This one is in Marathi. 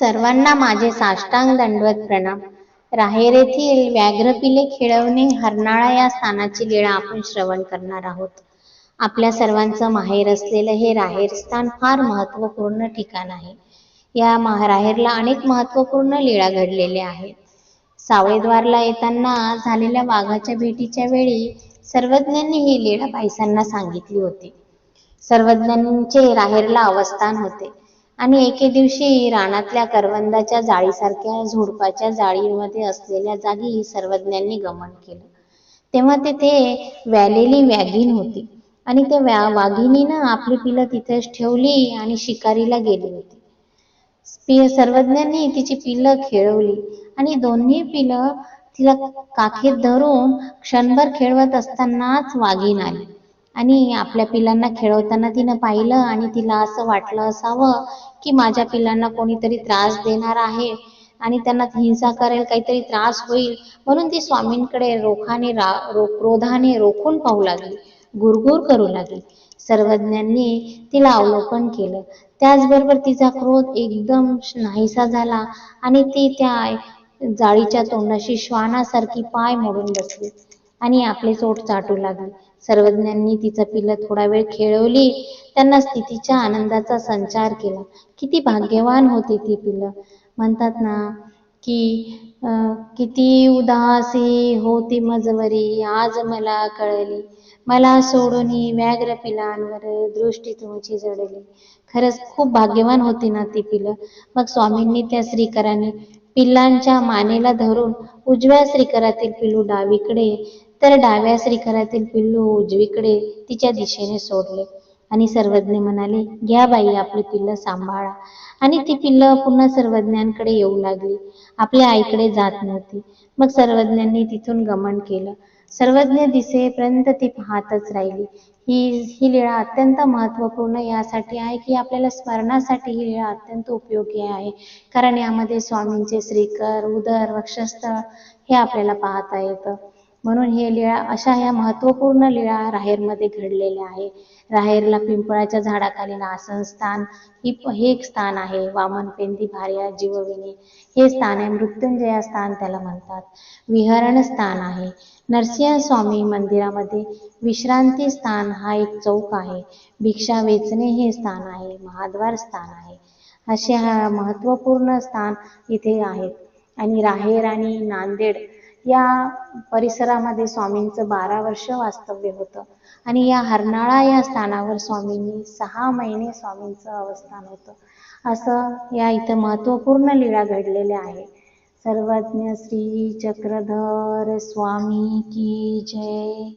सर्वांना माझे साष्टांग दंडवत प्रणाम. राहेर येथील व्याघ्रपिले खेळवणे हरनाळा या स्थानाची लीळा आपण श्रवण करणार आहोत. आपल्या सर्वांचं माहेर असलेलं हे राहेर स्थान फार महत्त्वपूर्ण ठिकाण आहे. या राहेरला अनेक महत्त्वपूर्ण लीळा घडलेल्या आहेत. सावळेद्वारला येताना झालेल्या वाघाच्या भेटीच्या वेळी सर्वज्ञांनी ही लीळा बाईसांना सांगितली होती. सर्वज्ञांचे राहेरला अवस्थान होते. आणि एके दिवशी रानातल्या करवंदाच्या जाळीसारख्या झुडपाच्या जाळीमध्ये असलेल्या जागी सर्वज्ञांनी गमन केलं. तेव्हा तेथे व्यालेली व्याघीण होती आणि त्या व्या वाघिणीनं आपली पिलं तिथेच ठेवली आणि शिकारीला गेली होती. सर्वज्ञांनी तिची पिलं खेळवली आणि दोन्ही पिलं तिला काखेत धरून क्षणभर खेळवत असतानाच वाघीण आली. आणि आपल्या पिलांना खेळवताना तिनं पाहिलं आणि तिला असं वाटलं असावं की माझ्या पिलांना कोणीतरी त्रास देणार आहे आणि त्यांना हिंसा करेल काहीतरी त्रास होईल. म्हणून ती स्वामींकडे रोखाने रा रो क्रोधाने रोखून पाहू लागली गुरगुर करू लागली. सर्वज्ञांनी तिला अवलोकन केलं. त्याचबरोबर तिचा क्रोध एकदम नाहीसा झाला आणि ती त्या जाळीच्या तोंडाशी श्वानासारखी पाय मोडून बसली. आणि आपले चोट चाटू लागली. सर्वज्ञांनी तिचं पिलं थोडा वेळ खेळवली. त्यांना स्थितीच्या आनंदाचा संचार केला. किती भाग्यवान होती ती पिलं. म्हणतात ना की किती उदासी होती मजवरी. आज मला कळली. मला सोडून व्याघ्र पिलांवर दृष्टी तुमची जडली. खरंच खूप भाग्यवान होती ना ती पिलं. मग स्वामींनी त्या श्रीकराने पिल्लांच्या मानेला धरून उजव्या श्रीकरातील पिलू डावीकडे तर डाव्या श्रीकरातील पिल्लू उजवीकडे तिच्या दिशेने सोडले. आणि सर्वज्ञ म्हणाले घ्या बाई आपली पिल्लं सांभाळा. आणि ती पिल्लं पुन्हा सर्वज्ञांकडे येऊ लागली. आपल्या आईकडे जात नव्हती. मग सर्वज्ञांनी तिथून गमन केलं. सर्वज्ञ दिसेपर्यंत ती पाहतच राहिली. ही ही लीळा अत्यंत महत्त्वपूर्ण. यासाठी आहे की आपल्याला स्मरणासाठी ही लीळा अत्यंत उपयोगी आहे. कारण यामध्ये स्वामींचे श्रीकर उदर वक्षस्थळ हे आपल्याला पाहता येतं. म्हणून हे लीळा अशा ह्या महत्त्वपूर्ण लीळा राहेरमध्ये घडलेल्या आहे. राहेरला पिंपळाच्या झाडाखालील आसनस्थान ही हे एक स्थान आहे. वामन पेंदी भार्या जीवविनी हे स्थान आहे. मृत्युंजया स्थान त्याला म्हणतात. विहरण स्थान आहे. नरसिंह स्वामी मंदिरामध्ये विश्रांती स्थान हा एक चौक आहे. भिक्षा वेचणे हे स्थान आहे. महाद्वार स्थान आहे. असे हा महत्त्वपूर्ण स्थान इथे आहेत. आणि राहेर आणि नांदेड या परिसरामध्ये स्वामींचं बारा वर्ष वास्तव्य होतं. आणि या हरनाळा या स्थानावर स्वामींनी सहा महिने स्वामींचं अवस्थान होतं. असं या इथं महत्त्वपूर्ण लीळा घडलेल्या आहे. सर्वज्ञ श्री चक्रधर स्वामी की जय.